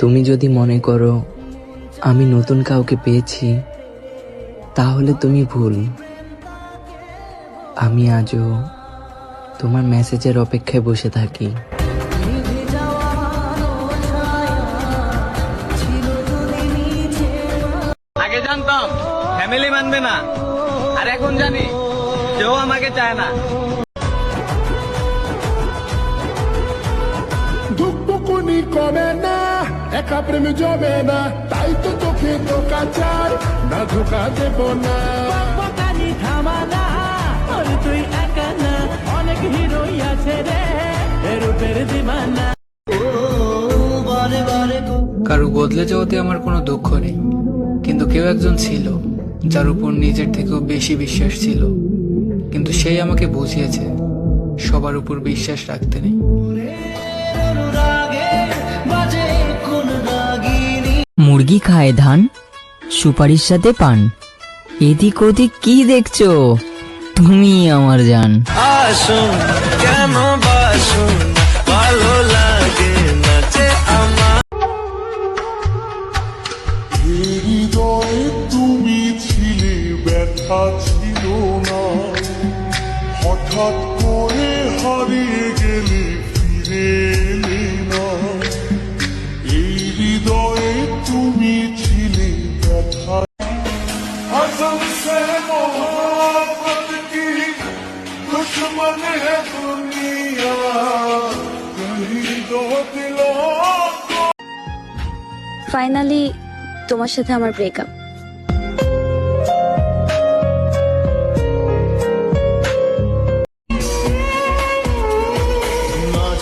তুমি যদি মনে করো আমি নতুন কাউকে পেয়েছি, তাহলে তুমি ভুল। আমি আজও তোমার মেসেজের অপেক্ষায় বসে থাকি। আগে জানতাম ফ্যামিলি মানবে না। আর এখন জানি, কেউ আমাকে চায় না। একা প্রেম জমে না তাই তো তোকে ধোকা চাই না ধোকা দেব না। থামানা তুই একা না অনেক হিরোই আছে রে রূপের দিবানা। কারও বদলে যাওয়াতে আমার কোনো দুঃখ নেই কিন্তু কেউ একজন ছিল যার উপর নিজের থেকেও বেশি বিশ্বাস ছিল। কিন্তু সেই আমাকে বুঝিয়েছে সবার উপর বিশ্বাস রাখতে নেই। মুরগি খায় ধান সুপারির সাথে পান। এদিক ওদিক কি দেখছ? তুমি আমার জান। আসুন কেন বাসুন ভালো লাগে না আমার। তুমি ছিলে ব্যথা ছিল না। হঠাৎ করে হারিয়ে গেলে ফিরে এলে না। এই হৃদয়ে তুমি ছিলে ফাইনালি তোমার সাথে আমার ব্রেকআপ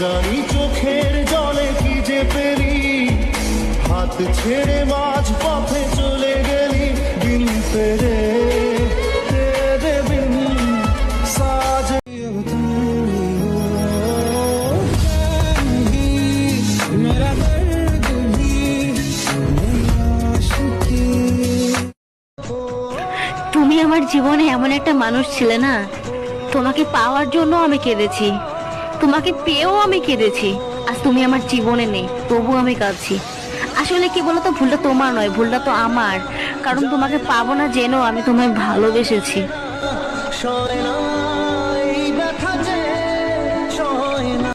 জানি হাত ছেড়ে মাঝ পথে চলে গেলি ফেরে তুমি আমার জীবনে এমন একটা মানুষ ছিলে না। তোমাকে পাওয়ার জন্য আমি কেঁদেছি। তোমাকে পেয়েও আমি কেঁদেছি। আজ তুমি আমার জীবনে নেই তবু আমি কাঁদছি। আসলে কি বলতো, ভুলটা তোমার নয়, ভুলটা তো আমার। কারণ তোমাকে পাবো না জেনেও আমি তোমায় ভালোবেসেছি।